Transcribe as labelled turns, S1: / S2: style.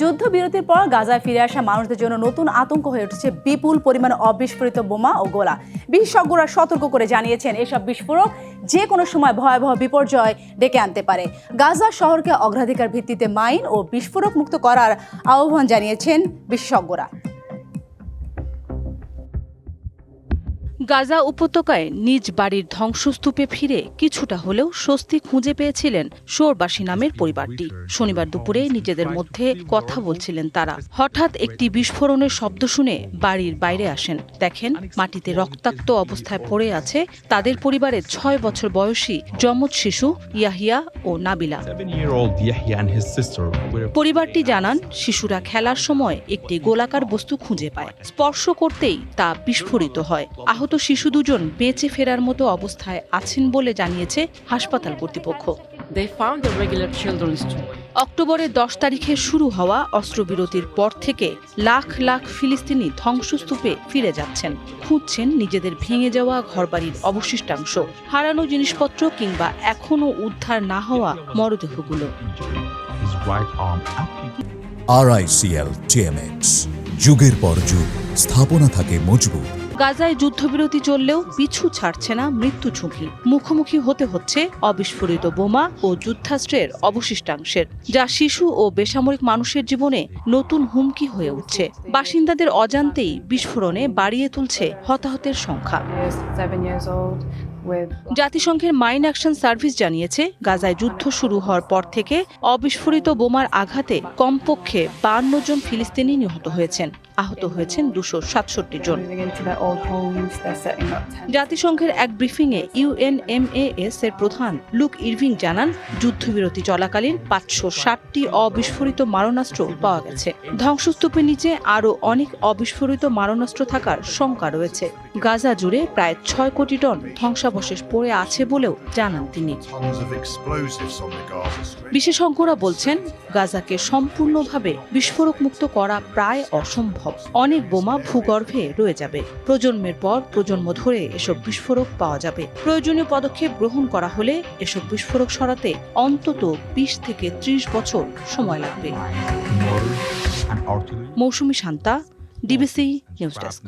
S1: যুদ্ধবিরতির পর গাজায় ফিরে আসা মানুষদের জন্য নতুন আতঙ্ক হয়ে উঠেছে বিপুল পরিমাণে অবিস্ফোরিত বোমা ও গোলা। বিশেষজ্ঞরা সতর্ক করে জানিয়েছেন, এসব বিস্ফোরক যে কোনো সময় ভয়াবহ বিপর্যয় ডেকে আনতে পারে। গাজা শহরকে অগ্রাধিকার ভিত্তিতে মাইন ও বিস্ফোরক মুক্ত করার আহ্বান জানিয়েছেন বিশেষজ্ঞরা।
S2: গাজা উপত্যকায় নিজ বাড়ির ধ্বংসস্তূপে ফিরে কিছুটা হলেও স্বস্তি খুঁজে পেয়েছিলেন শোরবাসী নামের পরিবারটি। শনিবার দুপুরে নিজেদের মধ্যে কথা বলছিলেন তারা। হঠাৎ একটি বিস্ফোরণের শব্দ শুনে বাড়ির বাইরে আসেন। দেখেন মাটিতে রক্তাক্ত অবস্থায় পড়ে আছে তাদের পরিবারের ছয় বছর বয়সী যমজ শিশু ইয়াহিয়া ও নাবিলা। পরিবারটি জানান শিশুরা খেলার সময় একটি গোলাকার বস্তু খুঁজে পায়। স্পর্শ করতেই তা বিস্ফোরিত হয়। আহত শিশু দুজন বেঁচে ফেরার মতো অবস্থায় আছেন বলে জানিয়েছে হাসপাতাল কর্তৃপক্ষ. অক্টোবরের দশ তারিখে শুরু হওয়া অস্ত্রবিরতির পর থেকে লাখ লাখ ফিলিস্তিনি ধ্বংসস্তূপে ফিরে যাচ্ছেন। খুঁজছেন নিজেদের ভেঙে যাওয়া ঘরবাড়ির অবশিষ্টাংশ হারানো জিনিসপত্র কিংবা এখনও উদ্ধার না হওয়া মরদেহগুলো।
S3: আরআইসিএল টিএমএক্স যুগের পর যুগ স্থাপনা থাকে মজবুত।
S2: গাজায় যুদ্ধবিরতি চললেও পিছু ছাড়ছে না মৃত্যু ঝুঁকি। মুখোমুখি হতে হচ্ছে অবিস্ফোরিত বোমা ও যুদ্ধাস্ত্রের অবশিষ্টাংশের, যা শিশু ও বেসামরিক মানুষের জীবনে নতুন হুমকি হয়ে উঠছে। বাসিন্দাদের অজান্তেই বিস্ফোরণে বাড়িয়ে তুলছে হতাহতের সংখ্যা। জাতিসংঘের মাইন অ্যাকশন সার্ভিস জানিয়েছে গাজায় যুদ্ধ শুরু হওয়ার পর থেকে অবিস্ফোরিত বোমার আঘাতে কমপক্ষে বান্ন জন ফিলিস্তিনি নিহত হয়েছেন। আহত হয়েছেন দুশো সাতষট্টি জন. জাতিসংঘের এক ব্রিফিংয়ে ইউএনএমএএস এর প্রধান লুক ইরভিং জানান যুদ্ধবিরতি চলাকালীন পাঁচশো ষাটটি অবিস্ফোরিত মারণাস্ত্র পাওয়া গেছে। ধ্বংসস্তূপের নিচে আরও অনেক অবিস্ফোরিত মারণাস্ত্র থাকার শঙ্কা রয়েছে। গাজা জুড়ে প্রায় ছয় কোটি টন ধ্বংসাবশেষ পড়ে আছে বলেও জানান তিনি. বিশেষজ্ঞরা বলছেন গাজাকে সম্পূর্ণভাবে বিস্ফোরক মুক্ত করা প্রায় অসম্ভব। অনেক বোমা ভূগর্ভে রয়ে যাবে। প্রজন্মের পর প্রজন্ম ধরে এসব বিস্ফোরক পাওয়া যাবে। প্রয়োজনীয় পদক্ষেপ গ্রহণ করা হলে এসব বিস্ফোরক সরাতে অন্তত বিশ থেকে ত্রিশ বছর সময় লাগবে. Mousumi Shanta DBC news desk.